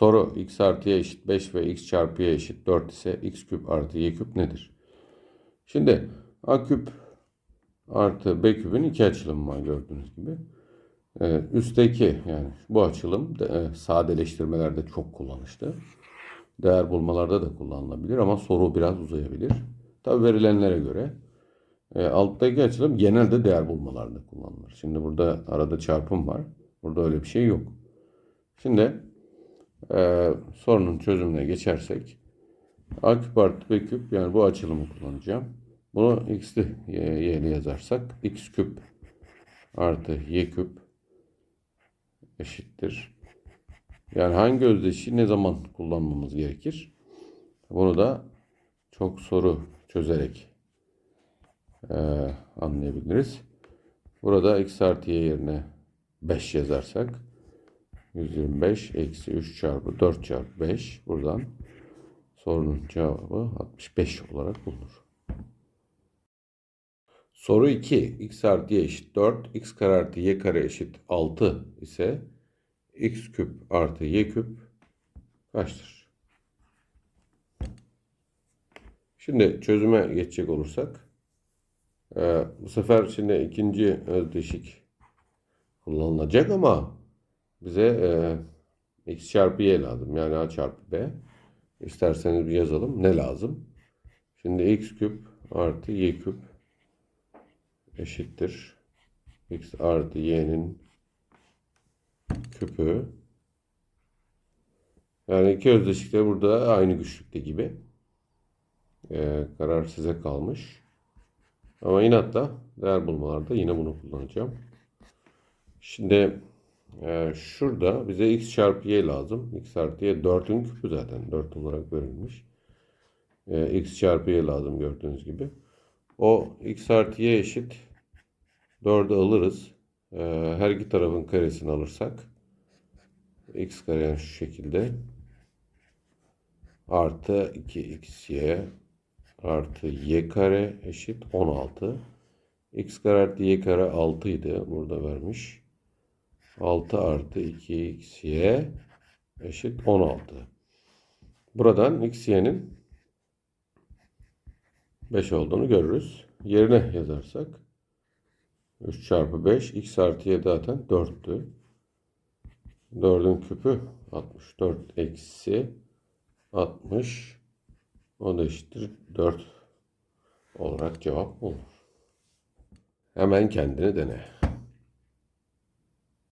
Soru x artı y eşit 5 ve x çarpı y eşit 4 ise x küp artı y küp nedir? Şimdi a küp artı b küpün iki açılımı var gördüğünüz gibi. Ee, üstteki yani bu açılım de, e, sadeleştirmelerde çok kullanışlı. Değer bulmalarda da kullanılabilir ama soru biraz uzayabilir. Tabi verilenlere göre. E, alttaki açılım genelde değer bulmalarda kullanılır. Şimdi burada arada çarpım var. Burada öyle bir şey yok. Şimdi e, sorunun çözümüne geçersek a küp artı b küp yani bu açılımı kullanacağım. Bunu x'li y'li yazarsak x küp artı y küp eşittir. Yani hangi özdeşiği ne zaman kullanmamız gerekir? Bunu da çok soru çözerek e, anlayabiliriz. Burada x artı y yerine 5 yazarsak 125 eksi 3 çarpı 4 çarpı 5 buradan sorunun cevabı 65 olarak bulunur. Soru 2. x artı y eşit 4, x kare artı y kare eşit 6 ise x küp artı y küp kaçtır? Şimdi çözüme geçecek olursak e, bu sefer şimdi ikinci özdeşik kullanılacak ama bize e, x çarpı y lazım. Yani a çarpı b. İsterseniz bir yazalım. Ne lazım? Şimdi x küp artı y küp eşittir. x artı y'nin küpü. Yani iki özdeşik de burada aynı güçlükte gibi. Ee, karar size kalmış. Ama inatla değer bulmalarda yine bunu kullanacağım. Şimdi e, şurada bize x çarpı y lazım. x artı y 4'ün küpü zaten. 4 olarak verilmiş. E, x çarpı y lazım gördüğünüz gibi. O x artı y eşit 4'ü alırız. E, her iki tarafın karesini alırsak x kare yani şu şekilde artı 2xy artı y kare eşit 16. x kare artı y kare 6 idi. Burada vermiş. 6 artı 2xy eşit 16. Buradan xy'nin 5 olduğunu görürüz. Yerine yazarsak 3 çarpı 5 x artı y zaten 4'tü. 4'ün küpü 64 eksi 60 o da eşittir 4 olarak cevap olur. Hemen kendini dene.